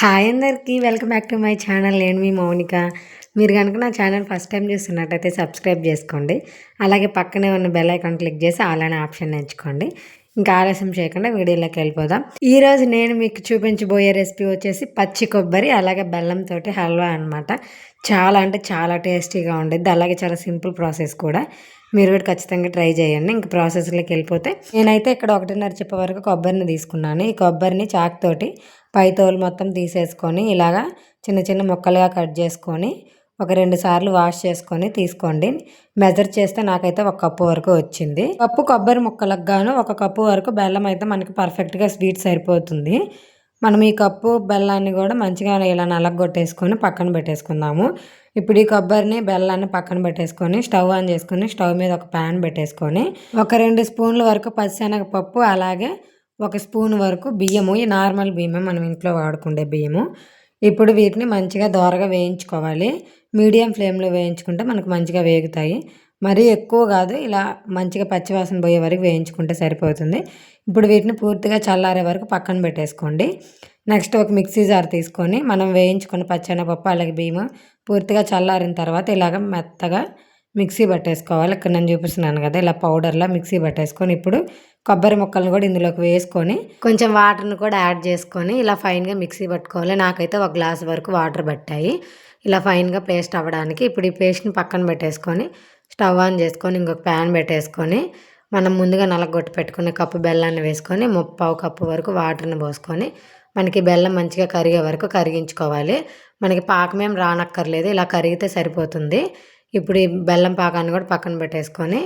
Hi అందరికీ welcome back to my channel. నేను మీ మౌనిక. మీరు కనుక నా ఛానల్ ఫస్ట్ టైం చూస్తున్నట్టయితే సబ్స్క్రైబ్ చేసుకోండి. అలాగే పక్కనే ఉన్న బెల్ ఐకాన్ క్లిక్ చేసి అలానే ఆప్షన్ ఎంచుకోండి. ఇంకా ఆలస్యం చేయకుండా వీడియోలోకి వెళ్ళిపోదాం. ఈరోజు నేను మీకు చూపించబోయే రెసిపీ వచ్చేసి పచ్చి కొబ్బరి అలాగే బెల్లంతో హల్వా అనమాట చాలా అంటే చాలా టేస్టీగా ఉండేది అలాగే చాలా సింపుల్ ప్రాసెస్ కూడా. మీరు కూడా ఖచ్చితంగా ట్రై చేయండి ఇంక ప్రాసెస్లోకి వెళ్ళిపోతే. నేనైతే ఇక్కడ ఒకటిన్నర చెప్పే వరకు కొబ్బరిని తీసుకున్నాను. ఈ కొబ్బరిని చాక్తోటి పై తోలు మొత్తం తీసేసుకొని ఇలాగా చిన్న చిన్న ముక్కలుగా కట్ చేసుకొని ఒక రెండు సార్లు వాష్ చేసుకొని తీసుకోండి. మెజర్ చేస్తే నాకైతే ఒక కప్పు వరకు వచ్చింది. కప్పు కొబ్బరి ముక్కలకు గాను ఒక కప్పు వరకు బెల్లం అయితే మనకి పర్ఫెక్ట్గా స్వీట్ సరిపోతుంది. మనం ఈ కప్పు బెల్లాన్ని కూడా మంచిగా ఇలా నలగొట్టేసుకొని పక్కన పెట్టేసుకుందాము. ఇప్పుడు ఈ కొబ్బరిని బెల్లాన్ని పక్కన పెట్టేసుకొని స్టవ్ ఆన్ చేసుకొని స్టవ్ మీద ఒక ప్యాన్ పెట్టేసుకొని ఒక రెండు స్పూన్ల వరకు పచ్చిశనగపప్పు అలాగే ఒక స్పూన్ వరకు బియ్యము. ఈ నార్మల్ బియ్యమే మనం ఇంట్లో వాడుకుండే బియ్యము. ఇప్పుడు వీటిని మంచిగా దోరగా వేయించుకోవాలి. మీడియం ఫ్లేమ్లో వేయించుకుంటే మనకు మంచిగా వేగుతాయి. మరీ ఎక్కువ కాదు ఇలా మంచిగా పచ్చివాసన పోయే వరకు వేయించుకుంటే సరిపోతుంది. ఇప్పుడు వీటిని పూర్తిగా చల్లారే వరకు పక్కన పెట్టేసుకోండి. నెక్స్ట్ ఒక మిక్సీ జార్ తీసుకొని మనం వేయించుకొని పచ్చెనపప్పు అలాగే బియ్యం పూర్తిగా చల్లారిన తర్వాత ఇలాగ మెత్తగా మిక్సీ పట్టేసుకోవాలి. ఇక్కడ నేను చూపిస్తున్నాను కదా ఇలా పౌడర్లా మిక్సీ పట్టేసుకొని ఇప్పుడు కొబ్బరి ముక్కలను కూడా ఇందులోకి వేసుకొని కొంచెం వాటర్ని కూడా యాడ్ చేసుకొని ఇలా ఫైన్గా మిక్సీ పట్టుకోవాలి. నాకైతే ఒక గ్లాస్ వరకు వాటర్ పట్టాయి. ఇలా ఫైన్గా పేస్ట్ అవ్వడానికి ఇప్పుడు ఈ పేస్ట్ని పక్కన పెట్టేసుకొని స్టవ్ ఆన్ చేసుకొని ఇంకొక ప్యాన్ పెట్టేసుకొని మనం ముందుగా నలగొట్టి పెట్టుకునే కప్పు బెల్లాన్ని వేసుకొని ముప్పావు కప్పు వరకు వాటర్ని పోసుకొని మనకి బెల్లం మంచిగా కరిగే వరకు కరిగించుకోవాలి. మనకి పాకమేం రానక్కర్లేదు. ఇలా కరిగితే సరిపోతుంది. ఇప్పుడు ఈ బెల్లం పాకాన్ని కూడా పక్కన పెట్టేసుకొని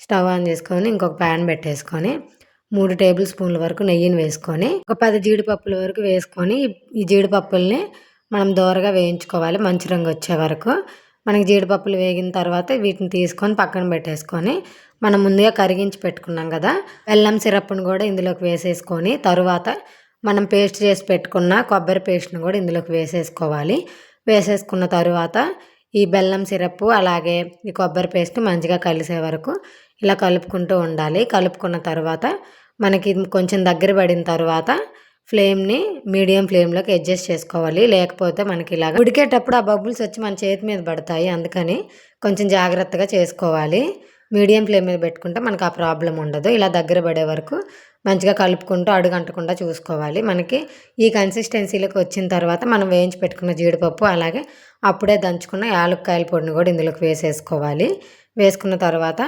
స్టవ్ ఆన్ చేసుకొని ఇంకొక ప్యాన్ పెట్టేసుకొని మూడు టేబుల్ స్పూన్ల వరకు నెయ్యిని వేసుకొని ఒక పది జీడిపప్పుల వరకు వేసుకొని ఈ జీడిపప్పుల్ని మనం దోరగా వేయించుకోవాలి మంచి రంగు వచ్చే వరకు. మనకి జీడిపప్పులు వేగిన తర్వాత వీటిని తీసుకొని పక్కన పెట్టేసుకొని మనం ముందుగా కరిగించి పెట్టుకున్నాం కదా బెల్లం సిరప్ను కూడా ఇందులోకి వేసేసుకొని తరువాత మనం పేస్ట్ చేసి పెట్టుకున్న కొబ్బరి పేస్ట్ని కూడా ఇందులోకి వేసేసుకోవాలి. వేసేసుకున్న తరువాత ఈ బెల్లం సిరప్ అలాగే ఈ కొబ్బరి పేస్ట్ మంచిగా కలిసే వరకు ఇలా కలుపుకుంటూ ఉండాలి. కలుపుకున్న తర్వాత మనకి కొంచెం దగ్గర పడిన తర్వాత ఫ్లేమ్ని మీడియం ఫ్లేమ్లోకి అడ్జస్ట్ చేసుకోవాలి. లేకపోతే మనకి ఇలాగ ఉడికేటప్పుడు ఆ బబుల్స్ వచ్చి మన చేతి మీద పడతాయి. అందుకని కొంచెం జాగ్రత్తగా చేసుకోవాలి. మీడియం ఫ్లేమ్ మీద పెట్టుకుంటే మనకు ఆ ప్రాబ్లం ఉండదు. ఇలా దగ్గర పడే వరకు మంచిగా కలుపుకుంటూ అడుగంటకుండా చూసుకోవాలి. మనకి ఈ కన్సిస్టెన్సీలోకి వచ్చిన తర్వాత మనం వేయించి పెట్టుకున్న జీడిపప్పు అలాగే అప్పుడే దంచుకున్న యాలక్కాయల పొడిని కూడా ఇందులోకి వేసేసుకోవాలి. వేసుకున్న తర్వాత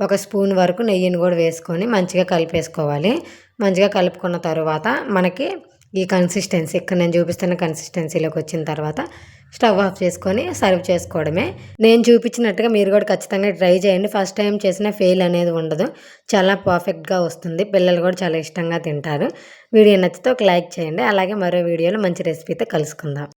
ఒక స్పూన్ వరకు నెయ్యిని కూడా వేసుకొని మంచిగా కలిపేసుకోవాలి. మంచిగా కలుపుకున్న తర్వాత మనకి ఈ కన్సిస్టెన్సీ ఇక్కడ నేను చూపిస్తున్న కన్సిస్టెన్సీలోకి వచ్చిన తర్వాత స్టవ్ ఆఫ్ చేసుకొని సర్వ్ చేసుకోవడమే. నేను చూపించినట్టుగా మీరు కూడా ఖచ్చితంగా ట్రై చేయండి. ఫస్ట్ టైం చేసిన ఫెయిల్ అనేది ఉండదు. చాలా పర్ఫెక్ట్గా వస్తుంది. పిల్లలు కూడా చాలా ఇష్టంగా తింటారు. వీడియో నచ్చితే ఒక లైక్ చేయండి. అలాగే మరో వీడియోలో మంచి రెసిపీతో కలుసుకుందాం.